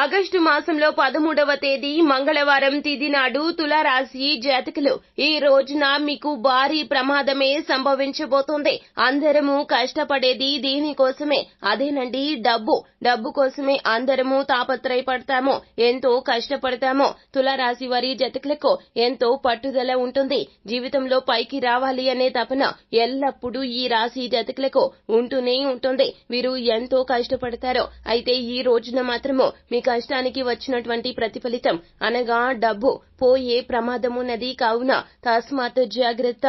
August మాసంలో పదమూడవ తేదీ మంగళవారం తిది నాడు తులారాశి జాతకులు. ఈ రోజున మీకు భారీ ప్రమాదమే సంభవించబోతోంది. అందరము కష్టపడేది దీనికోసమే అదేనండి డబ్బు. డబ్బు కోసమే అందరము తాపత్రయపడతాము. ఎంతో కష్టపడతాము. తులారాశి వారి జతకులకు ఎంతో పట్టుదల ఉంటుంది. జీవితంలో పైకి రావాలి అనే తపన ఎల్లప్పుడూ ఈ రాశి జతకులకు ఉంటూనే ఉంటుంది. వీరు ఎంతో కష్టపడతారు. అయితే ఈ రోజున మాత్రము మీ కష్టానికి వచ్చినటువంటి ప్రతిఫలితం అనగా డబ్బు పోయే ప్రమాదమున్నది కావున తస్మాత్ జాగ్రత్త.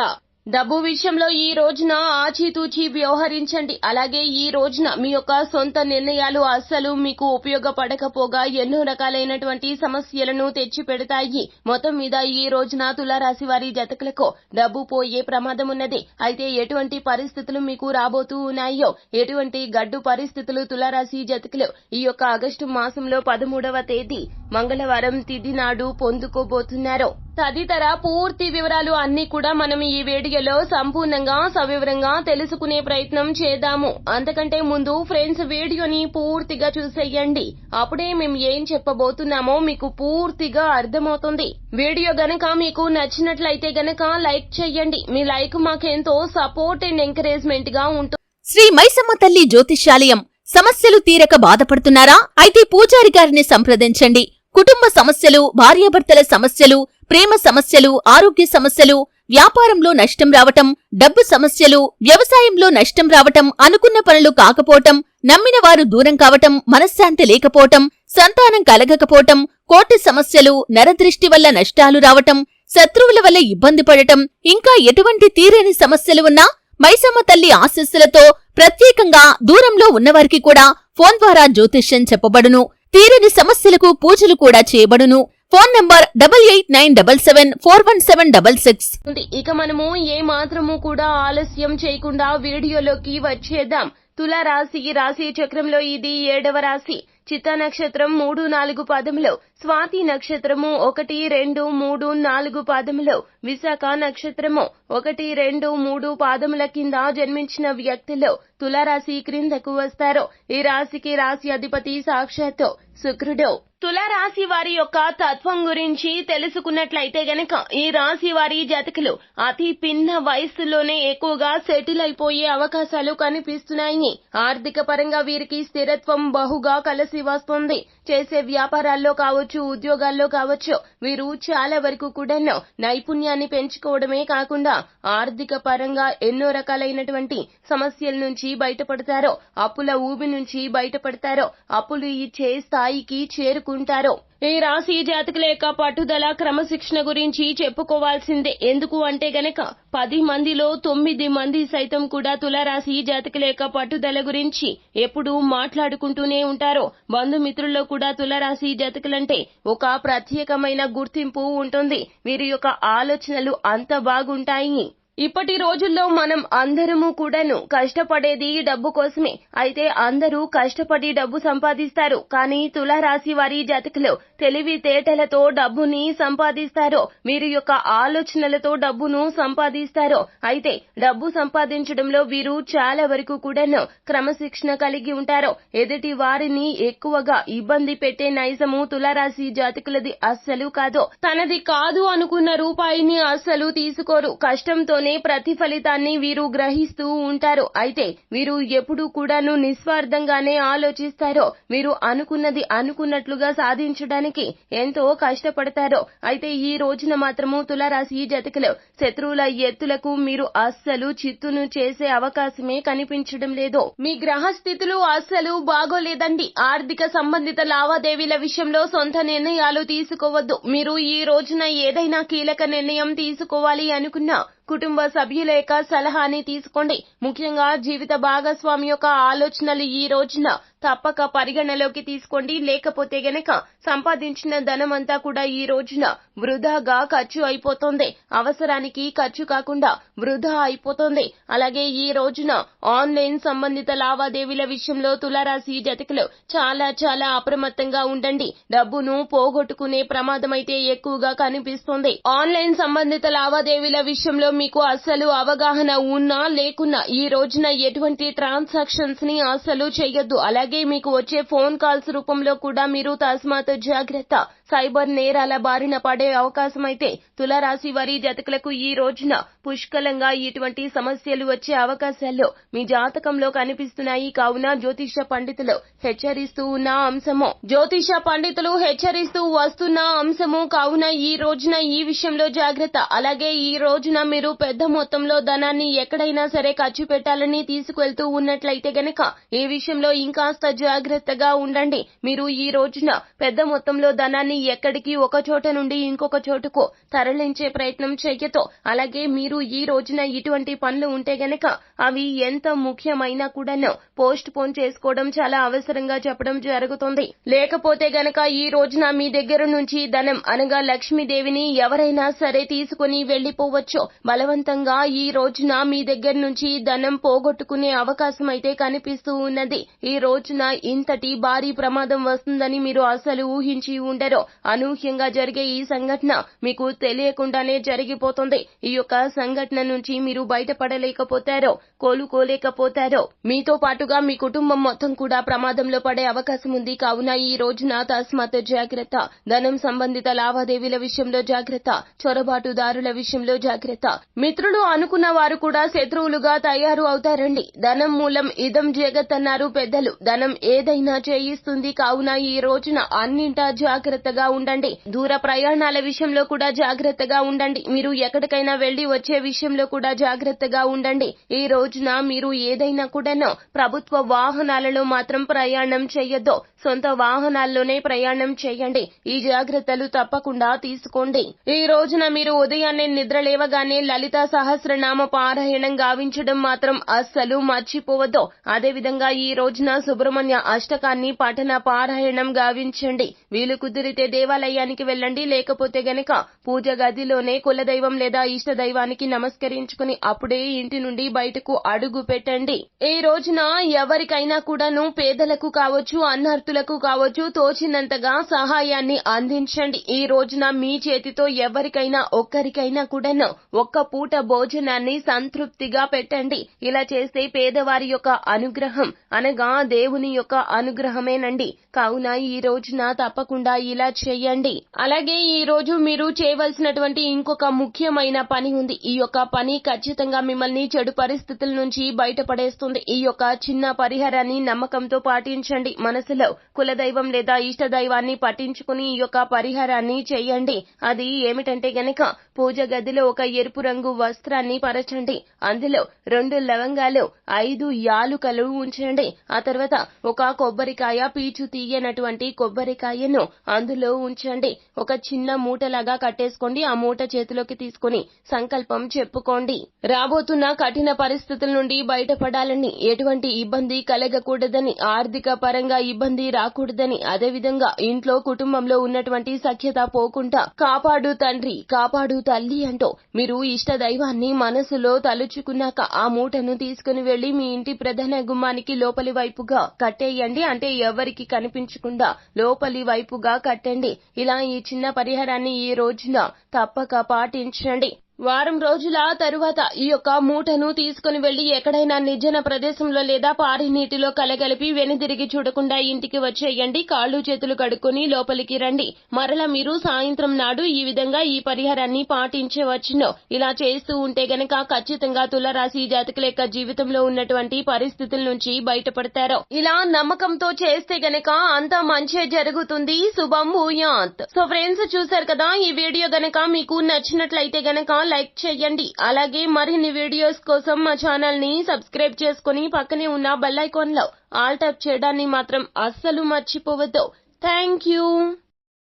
డబ్బు విషయంలో ఈ రోజున ఆచితూచి వ్యవహరించండి. అలాగే ఈ రోజున మీ యొక్క సొంత నిర్ణయాలు అస్సలు మీకు ఉపయోగపడకపోగా ఎన్నో రకాలైనటువంటి సమస్యలను తెచ్చి పెడతాయి మొత్తం మీద ఈ రోజున తులారాశి వారి జతకులకు డబ్బు పోయే ప్రమాదం ఉన్నది. అయితే ఎటువంటి పరిస్థితులు మీకు రాబోతూ ఉన్నాయో? ఎటువంటి గడ్డు పరిస్థితులు తులారాశి జతకులు? ఈ యొక్క ఆగస్టు మాసంలో పదమూడవ తేదీ మంగళవారం తిథి నాడు పొందుకోబోతున్నారు? తదితర పూర్తి వివరాలు అన్ని కూడా మనం ఈ వీడియోలో సంపూర్ణంగా సవివరంగా తెలుసుకునే ప్రయత్నం చేద్దాము. అంతకంటే ముందు ఫ్రెండ్స్ వీడియోని పూర్తిగా చూసేయండి. అప్పుడే మేము ఏం చెప్పబోతున్నామో మీకు పూర్తిగా అర్థమవుతుంది. వీడియో గనక మీకు నచ్చినట్లయితే గనక లైక్ చేయండి. మీ లైక్ మాకెంతో సపోర్ట్ అండ్ ఎంకరేజ్మెంట్గా ఉంటుంది శ్రీ మైసమ్మ తల్లి జ్యోతిష్యాలయం. సమస్యలు తీరక బాధపడుతున్నారా? అయితే పూజారి గారిని సంప్రదించండి. కుటుంబ సమస్యలు భార్యాభర్తల సమస్యలు ప్రేమ సమస్యలు ఆరోగ్య సమస్యలు వ్యాపారంలో నష్టం రావటం డబ్బు సమస్యలు వ్యవసాయంలో నష్టం రావటం అనుకున్న పనులు కాకపోవటం నమ్మిన వారు దూరం కావటం మనశ్శాంతి లేకపోవటం సంతానం కలగకపోవటం కోర్టు సమస్యలు నరదృష్టి వల్ల నష్టాలు రావటం శత్రువుల వల్ల ఇబ్బంది పడటం ఇంకా ఎటువంటి తీరని సమస్యలు ఉన్నా మైసమ్మ తల్లి ఆశస్సులతో ప్రత్యేకంగా దూరంలో ఉన్నవారికి కూడా ఫోన్ ద్వారా జ్యోతిష్యం చెప్పబడును. తీరని సమస్యలకు పూజలు కూడా చేయబడును. Phone number double eight nine double seven four one seven double six. ఉంది. ఇక మనము ఏ మాత్రము కూడా ఆలస్యం చేయకుండా వీడియోలోకి వచ్చేద్దాం. తుల రాశి రాశి చక్రంలో ఇది ఏడవ రాశి. చిత్త నక్షత్రం మూడు నాలుగు పదములు. స్వాతి నక్షత్రము ఒకటి రెండు మూడు నాలుగు పాదములు. విశాఖ నక్షత్రము ఒకటి రెండు మూడు పాదముల కింద జన్మించిన వ్యక్తులు తులారాశి క్రిందకు వస్తారు. ఈ రాశికి రాశి అధిపతి సాక్షాత్తు శుక్రుడు. తులారాశి వారి యొక్క తత్వం గురించి తెలుసుకున్నట్లయితే గనక ఈ రాశి వారి జాతకులు అతి పిన్న వయస్సులోనే ఎక్కువగా సెటిల్ అయిపోయే అవకాశాలు కనిపిస్తున్నాయి. ఆర్థిక పరంగా వీరికి స్థిరత్వం బహుగా కలిసి వస్తుంది. చేసే వ్యాపారాల్లో కావచ్చు ఉద్యోగాల్లో కావచ్చు వీరు చాలా వరకు కూడా నైపుణ్యాన్ని పెంచుకోవడమే కాకుండా ఆర్థిక పరంగా ఎన్నో రకాలైనటువంటి సమస్యల నుంచి బయటపడతారో అప్పుల ఊబి నుంచి బయటపడతారో అప్పులు ఇచ్చే స్థాయికి చేరుకుంటారో ఈ రాశి జాతకుల యొక్క పట్టుదల క్రమశిక్షణ గురించి చెప్పుకోవాల్సిందే. ఎందుకు అంటే గనక పది మందిలో తొమ్మిది మంది సైతం కూడా తులారాశి జాతకుల యొక్క పట్టుదల గురించి ఎప్పుడూ మాట్లాడుకుంటూనే ఉంటారు. బంధుమిత్రుల్లో కూడా తులారాశి జాతకులంటే ఒక ప్రత్యేకమైన గుర్తింపు ఉంటుంది. వీరి యొక్క ఆలోచనలు అంత బాగుంటాయి. ఇప్పటి రోజుల్లో మనం అందరము కూడాను కష్టపడేది డబ్బు కోసమే. అయితే అందరూ కష్టపడి డబ్బు సంపాదిస్తారు. కానీ తులారాశి వారి జాతకులు తెలివితేటలతో డబ్బుని సంపాదిస్తారు వీరి యొక్క ఆలోచనలతో డబ్బును సంపాదిస్తారు అయితే డబ్బు సంపాదించడంలో వీరు చాలా వరకు కూడాను క్రమశిక్షణ కలిగి ఉంటారు ఎదుటి వారిని ఎక్కువగా ఇబ్బంది పెట్టే నైజము తులారాశి జాతకులది అస్సలు కాదు. తనది కాదు అనుకున్న రూపాయిని అస్సలు తీసుకోరు. కష్టంతో మాత్రమే ప్రతిఫలితాన్ని వీరు గ్రహిస్తూ ఉంటారు. అయితే వీరు ఎప్పుడూ కూడాను నిస్వార్థంగానే ఆలోచిస్తారో వీరు అనుకున్నది అనుకున్నట్లుగా సాధించడానికి ఎంతో కష్టపడతారో. అయితే ఈ రోజున మాత్రము తులరాశి జతకలు శత్రువుల ఎత్తులకు మీరు అస్సలు చిత్తును చేసే అవకాశమే కనిపించడం లేదు. మీ గ్రహస్థితులు అస్సలు బాగోలేదండి. ఆర్థిక సంబంధిత లావాదేవీల విషయంలో సొంత నిర్ణయాలు తీసుకోవద్దు. మీరు ఈ రోజున ఏదైనా కీలక నిర్ణయం తీసుకోవాలి అనుకున్నా కుటుంబ సభ్యుల యొక్క సలహాని తీసుకోండి. ముఖ్యంగా జీవిత భాగస్వామి యొక్క ఆలోచనలు ఈ రోజున తప్పక పరిగణలోకి తీసుకోండి. లేకపోతే గనక సంపాదించిన ధనం అంతా కూడా ఈ రోజున వృధాగా ఖర్చు అయిపోతుంది. అవసరానికి ఖర్చు కాకుండా వృధా అయిపోతుంది. అలాగే ఈ రోజున ఆన్లైన్ సంబంధిత లావాదేవీల విషయంలో తులారాశి జతకులు చాలా చాలా అప్రమత్తంగా ఉండండి. డబ్బును పోగొట్టుకునే ప్రమాదం అయితే ఎక్కువగా కనిపిస్తుంది. ఆన్లైన్ సంబంధిత లావాదేవీల విషయంలో మీకు అస్సలు అవగాహన ఉన్నా లేకున్నా ఈ రోజున ఎటువంటి ట్రాన్సాక్షన్స్ని అస్సలు చేయొద్దు. అలాగే అలాగే మీకు వచ్చే ఫోన్ కాల్స్ రూపంలో కూడా మీరు తస్మాత్ జాగ్రత్త. సైబర్ నేరాల బారిన పడే అవకాశం అయితే తులారాశి వారి జతకులకు ఈ రోజున పుష్కలంగా ఇటువంటి సమస్యలు వచ్చే అవకాశాల్లో మీ జాతకంలో కనిపిస్తున్నాయి. కావున జ్యోతిష పండితులు హెచ్చరిస్తూ ఉన్న అంశము. జ్యోతిష పండితులు హెచ్చరిస్తూ వస్తున్న అంశము. కావున ఈ రోజున ఈ విషయంలో జాగ్రత్త. అలాగే ఈ రోజున మీరు పెద్ద మొత్తంలో ధనాన్ని ఎక్కడైనా సరే ఖర్చు పెట్టాలని తీసుకువెళ్తూ ఉన్నట్లయితే గనక ఈ విషయంలో ఇంకాస్త జాగ్రత్తగా ఉండండి. మీరు ఈ రోజున పెద్ద మొత్తంలో ధనాన్ని ఎక్కడికి ఒక చోట నుండి ఇంకొక చోటుకు తరలించే ప్రయత్నం చేయతో అలాగే మీరు ఈ రోజున ఇటువంటి పనులు ఉంటే గనక అవి ఎంత ముఖ్యమైనా కూడాను పోస్ట్ పోన్ చేసుకోవడం చాలా అవసరంగా చెప్పడం జరుగుతుంది. లేకపోతే గనక ఈ రోజున మీ దగ్గర నుంచి ధనం అనగా లక్ష్మీదేవిని ఎవరైనా సరే తీసుకుని వెళ్ళిపోవచ్చు బలవంతంగా ఈ రోజున మీ దగ్గర నుంచి ధనం పోగొట్టుకునే అవకాశం అయితే కనిపిస్తూ ఉన్నది. ఈ రోజున ఇంతటి భారీ ప్రమాదం వస్తుందని మీరు అసలు ఊహించి ఉండరు. అనూహ్యంగా జరిగే ఈ సంఘటన మీకు తెలియకుండానే జరిగిపోతుంది. ఈ యొక్క సంఘటన నుంచి మీరు బయటపడలేకపోతారో కోలుకోలేకపోతారో మీతో పాటుగా మీ కుటుంబం మొత్తం కూడా ప్రమాదంలో పడే అవకాశం ఉంది. కావున ఈ రోజున తస్మాత్ జాగ్రత్త ధనం సంబంధిత లావాదేవీల విషయంలో జాగ్రత్త చొరబాటుదారుల విషయంలో జాగ్రత్త. మిత్రులు అనుకున్న వారు కూడా శత్రువులుగా తయారు అవుతారండి. ధనం మూలం ఇదం జగత్ అన్నారు పెద్దలు. ధనం ఏదైనా చేయిస్తుంది. కావున ఈ రోజున అన్నింటా జాగ్రత్తగా ఉండండి. దూర ప్రయాణాల విషయంలో కూడా జాగ్రత్తగా ఉండండి. మీరు ఎక్కడికైనా వెళ్ళి వచ్చే విషయంలో కూడా జాగ్రత్తగా ఉండండి. ఈ రోజున మీరు ఏదైనా కూడాను ప్రభుత్వ వాహనాలలో మాత్రం ప్రయాణం చేయొద్దు. సొంత వాహనాల్లోనే ప్రయాణం చేయండి. ఈ జాగ్రత్తలు తప్పకుండా తీసుకోండి. ఈ రోజున మీరు ఉదయాన్నే నిద్ర లేవగానే లలిత సహస్రనామ పారాయణం గావించడం మాత్రం అస్సలు మర్చిపోవద్దు. అదేవిధంగా ఈ రోజున సుబ్రహ్మణ్య అష్టకాన్ని పఠన పారాయణం గావించండి. వీలు కుదిరితే దేవాలయానికి వెళ్ళండి. లేకపోతే గనక పూజ గదిలోనే కులదైవం లేదా ఇష్ట దైవానికి నమస్కరించుకుని అప్పుడే ఇంటి నుండి బయటకు అడుగు పెట్టండి. ఈ రోజున ఎవరికైనా కూడాను పేదలకు కావచ్చు అన్నర్థులకు కావచ్చు తోచినంతగా సహాయాన్ని అందించండి. ఈ రోజున మీ చేతితో ఎవరికైనా ఒక్కరికైనా కూడాను ఒక్క పూట భోజనాన్ని సంతృప్తిగా పెట్టండి. ఇలా చేస్తే పేదవారి యొక్క అనుగ్రహం అనగా దేవుని యొక్క అనుగ్రహమేనండి. కావున ఈ రోజున తప్పకుండా ఇలా చేయండి. అలాగే ఈ రోజు మీరు చేయవలసినటువంటి ఇంకొక ముఖ్యమైన పని ఉంది. ఈ యొక్క పని ఖచ్చితంగా మిమ్మల్ని చెడు పరిస్థితుల నుంచి బయటపడేస్తుంది. ఈ యొక్క చిన్న పరిహారాన్ని నమ్మకంతో పాటించండి. మనసులో కులదైవం లేదా ఇష్ట దైవాన్ని పట్టించుకుని ఈ యొక్క పరిహారాన్ని చేయండి. అది ఏమిటంటే గనక పూజ గదిలో ఒక ఎరుపు రంగు వస్త్రాన్ని పరచండి. అందులో రెండు లవంగాలు ఐదు యాలుకలు ఉంచండి. ఆ తర్వాత ఒక కొబ్బరికాయ పీచు తీయనటువంటి కొబ్బరికాయను అందులో ఉంచండి. ఒక చిన్న మూటలాగా కట్టేసుకోండి. ఆ మూట చేతిలోకి తీసుకుని సంకల్పం చెప్పుకోండి. రాబోతున్న కఠిన పరిస్థితుల నుండి బయటపడాలని ఎటువంటి ఇబ్బంది కలగకూడదని ఆర్థిక పరంగా ఇబ్బంది రాకూడదని అదేవిధంగా ఇంట్లో కుటుంబంలో ఉన్నటువంటి సఖ్యత పోకుండా కాపాడు తండ్రి కాపాడు తల్లి అంటూ మీరు ఇష్ట దైవాన్ని మనసులో తలుచుకున్నాక ఆ మూటను తీసుకుని వెళ్ళి మీ ఇంటి ప్రధాన గుమ్మానికి లోపలి వైపుగా కట్టేయండి. అంటే ఎవరికి కనిపించకుండా లోపలి వైపుగా కట్టండి. ఇలా ఈ చిన్న పరిహారాన్ని ఈ రోజున తప్పక పాటించండి. వారం రోజుల తరువాత ఈ యొక్క మూటను తీసుకుని వెళ్ళి ఎక్కడైనా నిర్జన ప్రదేశంలో లేదా పారి నీటిలో కలగలిపి వెనుదిరిగి చూడకుండా ఇంటికి వచ్చేయండి. కాళ్ళు చేతులు కడుక్కుని లోపలికి రండి. మరల మీరు సాయంత్రం నాడు ఈ విధంగా ఈ పరిహారాన్ని పాటించవచ్చును. ఇలా చేస్తూ ఉంటే గనక ఖచ్చితంగా తులరాశి జాతకుల యొక్క జీవితంలో ఉన్నటువంటి పరిస్థితుల నుంచి బయటపడతారు. ఇలా నమ్మకంతో చేస్తే గనక అంతా మంచి జరుగుతుంది. శుభం భూయాత్. సో ఫ్రెండ్స్ చూశారు కదా ఈ వీడియో గనక మీకు నచ్చినట్లయితే గనక లైక్ చేయండి. అలాగే మరిన్ని వీడియోస్ కోసం మా ఛానల్ని సబ్స్క్రైబ్ చేసుకుని పక్కనే ఉన్న బెల్ ఐకాన్లో ఆల్ టాప్ చేయడాన్ని మాత్రం అస్సలు మర్చిపోవద్దు. Thank you.